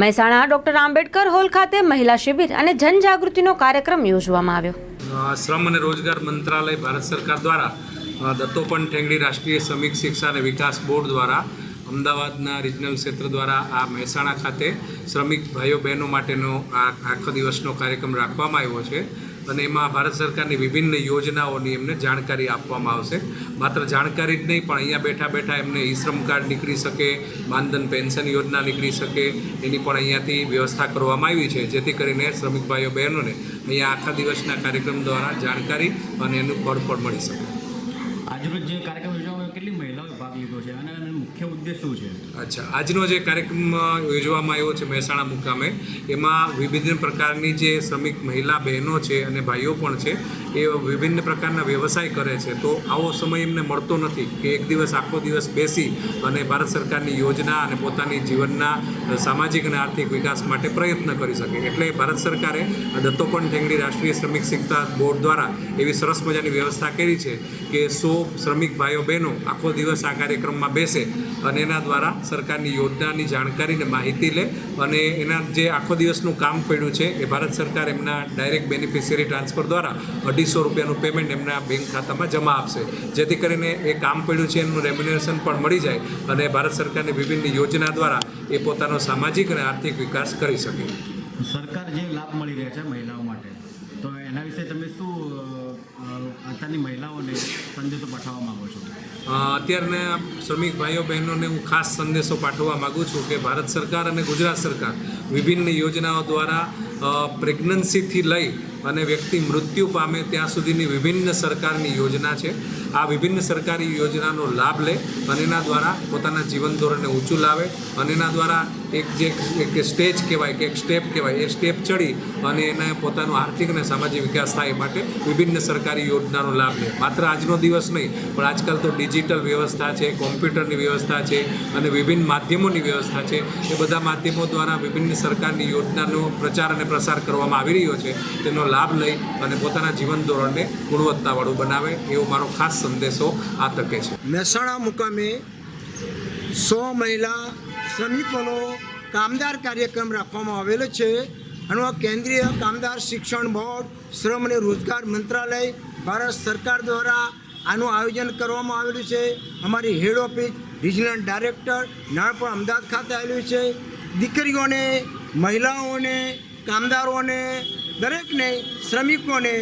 Mehsana doctor Ambedkar hall ખાતે મહિલા શિબિર અને જનજાગૃતિનો કાર્યક્રમ યોજવામાં આવ્યો. શ્રમ અને રોજગાર મંત્રાલય ભારત સરકાર દ્વારા દત્તોપન ઠેંગડી રાષ્ટ્રીય શ્રમિક શિક્ષા અને વિકાસ બોર્ડ દ્વારા અમદાવાદના રિજનલ ક્ષેત્ર દ્વારા આ મહેસાણા ખાતે શ્રમિક ભાઈઓ બહેનો માટેનો આ આખો દિવસનો કાર્યક્રમ રાખવામાં આવ્યો છે. અને એમાં ભારત સરકારની વિભિન્ન યોજનાઓની એમને જાણકારી આપવામાં આવશે. માત્ર જાણકારી જ નહીં, પણ અહીંયા બેઠા બેઠા એમને ઈ શ્રમ કાર્ડ નીકળી શકે, માનધન પેન્શન યોજના નીકળી શકે, એની પણ અહીંયાથી વ્યવસ્થા કરવામાં આવી છે, જેથી કરીને શ્રમિક ભાઈઓ બહેનોને અહીંયા આખા દિવસના કાર્યક્રમ દ્વારા જાણકારી અને એનું ફળ પણ મળી શકે. આજરોજ જે કાર્યક્રમ યોજવામાં કેટલી મહિલાઓએ ભાગ લીધો છે? અને મુખ્ય ઉદ્દેશ શું છે? અચ્છા, આજનો જે કાર્યક્રમ યોજવામાં આવ્યો છે મહેસાણા મુકામે, એમાં વિભિન્ન પ્રકારની જે શ્રમિક મહિલા બહેનો છે અને ભાઈઓ પણ છે, એ વિભિન્ન પ્રકારના વ્યવસાય કરે છે. તો આવો સમય એમને મળતો નથી કે એક દિવસ, આખો દિવસ બેસી અને ભારત સરકારની યોજના અને પોતાની જીવનના સામાજિક અને આર્થિક વિકાસ માટે પ્રયત્ન કરી શકે. એટલે ભારત સરકારે દત્તોપણ ઠેંગડી રાષ્ટ્રીય શ્રમિક શિક્ષા બોર્ડ દ્વારા એવી સરસ મજાની વ્યવસ્થા કરી છે કે સો શ્રમિક ભાઈઓ બહેનો આખો દિવસ આ કાર્યક્રમમાં બેસે અને એના દ્વારા સરકારની યોજનાની જાણકારી ને માહિતી લે અને એના જે આખો દિવસનું કામ પડ્યું છે, એ ભારત સરકાર એમના ડાયરેક્ટ બેનિફિશિયરી ટ્રાન્સફર દ્વારા અઢીસો રૂપિયાનું પેમેન્ટ એમના બેંક ખાતામાં જમા આપશે. જેથી કરીને એ કામ પડ્યું છે, એનું રેમ્યુનેશન પણ મળી જાય અને ભારત સરકારની વિભિન્ન યોજના દ્વારા એ પોતાનો સામાજિક અને આર્થિક વિકાસ કરી શકે. સરકાર જે લાભ મળી રહ્યા છે મહિલાઓ માટે? તો એના વિશે તમે શું અત્યારની મહિલાઓને સંદેશો પાઠવવા માગો છો? અત્યારના શ્રમિક ભાઈઓ બહેનોને હું ખાસ સંદેશો પાઠવવા માગું છું કે ભારત સરકાર અને ગુજરાત સરકાર વિભિન્ન યોજનાઓ દ્વારા પ્રેગ્નન્સીથી લઈ અને વ્યક્તિ મૃત્યુ પામે ત્યાં સુધીની વિભિન્ન સરકારની યોજના છે. આ વિભિન્ન સરકારી યોજનાનો લાભ લે અને એના દ્વારા પોતાના જીવન ધોરણને ઊંચું લાવે અને એના દ્વારા એક જે એક સ્ટેજ કહેવાય કે એક સ્ટેપ કહેવાય, એ સ્ટેપ ચડી અને એને પોતાનો આર્થિક અને સામાજિક વિકાસ થાય માટે વિભિન્ન સરકારી યોજનાનો લાભ લે. માત્ર આજનો દિવસ નહીં, પણ આજકાલ તો ડિજિટલ વ્યવસ્થા છે, કોમ્પ્યુટરની વ્યવસ્થા છે અને વિભિન્ન માધ્યમોની વ્યવસ્થા છે. એ બધા માધ્યમો દ્વારા વિભિન્ન સરકારની યોજનાનો પ્રચાર અને પ્રસાર કરવામાં આવી રહ્યો છે, તેનો લાભ લઈ અને પોતાના જીવન ધોરણને ગુણવત્તાવાળું બનાવે એવો મારો ખાસ સંદેશો આ તકે છે. મહેસાણા મુકામે સો મહિલા શ્રમિકોનો કામદાર કાર્યક્રમ રાખવામાં આવેલો છે. અને કેન્દ્રીય કામદાર શિક્ષણ બોર્ડ, શ્રમ અને રોજગાર મંત્રાલય ભારત સરકાર દ્વારા આનું આયોજન કરવામાં આવેલું છે. અમારી હેડ ઓફિસ રિજનલ ડાયરેક્ટર નાણપણ અમદાવાદ ખાતે આવેલું છે. દીકરીઓને, મહિલાઓને કામદારોને, દરેકને, શ્રમિકોને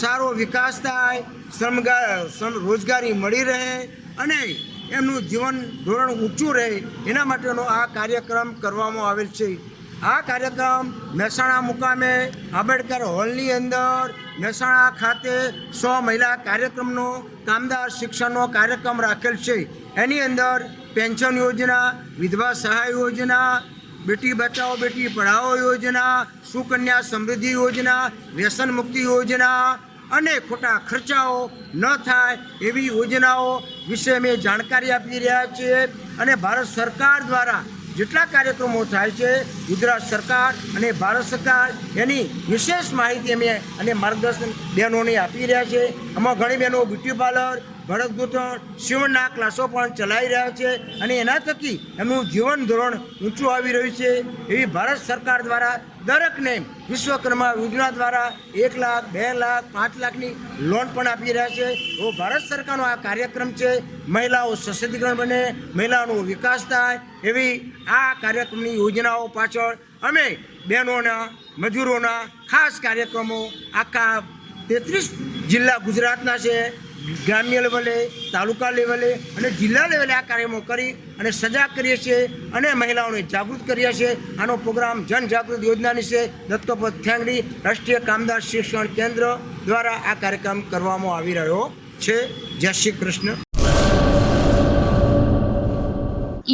સારો વિકાસ થાય શ્રમગા શ્રમ રોજગારી મળી રહે અને એમનું જીવન ધોરણ ઊંચું રહે, એના માટેનો આ કાર્યક્રમ કરવામાં આવેલ છે. આ કાર્યક્રમ મહેસાણા મુકામે આંબેડકર હોલની અંદર મહેસાણા ખાતે સો મહિલા કાર્યક્રમનો કામદાર શિક્ષણનો કાર્યક્રમ રાખેલ છે. એની અંદર પેન્શન યોજના, વિધવા સહાય યોજના બેટી બચાવો, બેટી પઢાઓ યોજના, સુકન્યા સમૃદ્ધિ યોજના, વ્યસન મુક્તિ યોજના અને ખોટા ખર્ચાઓ ન થાય એવી યોજનાઓ વિશે અમે જાણકારી આપી રહ્યા છીએ અને ભારત સરકાર દ્વારા જેટલા કાર્યક્રમો થાય છે, ગુજરાત સરકાર અને ભારત સરકાર એની વિશેષ માહિતી અમે અને માર્ગદર્શન બહેનોને આપી રહ્યા છે. આમાં ઘણી બહેનો બ્યુટી પાર્લર ભરત ગૂંથણ સીવણના ક્લાસો પણ ચલાવી રહ્યા છે અને એના થકી એમનું જીવન ધોરણ ઊંચું આવી રહ્યું છે. એવી ભારત સરકાર દ્વારા દરેકને વિશ્વકર્મા યોજના દ્વારા એક લાખ, બે લાખ, પાંચ લાખની લોન પણ આપી રહ્યા છે. એવો ભારત સરકારનો આ કાર્યક્રમ છે, મહિલાઓ સશક્તિકરણ બને, મહિલાઓનો વિકાસ થાય એવી આ કાર્યક્રમની યોજનાઓ પાછળ અમે બહેનોના, મજૂરોના ખાસ કાર્યક્રમો આખા તેત્રીસ જિલ્લા ગુજરાતના છે. ગ્રામ્ય લેવલે, તાલુકા લેવલે અને જિલ્લા લેવલે આ કાર્યક્રમો કરી અને સજાગ કરીએ છીએ અને મહિલાઓને જાગૃત કરીએ છીએ. આનો પ્રોગ્રામ જનજાગૃત યોજનાની છે. દત્તોપત થેંગડી રાષ્ટ્રીય કામદાર શિક્ષણ કેન્દ્ર દ્વારા આ કાર્યક્રમ કરવામાં આવી રહ્યો છે. જય Shri Krishna.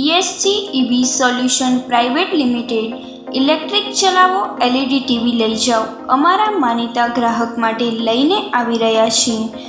ESC EV solution private limited electric ચલાવો એલઈડી ટીવી લઈ જાઓ. અમારા માનીતા ગ્રાહક માટે લઈને આવી રહ્યા છીએ.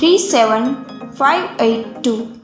37582.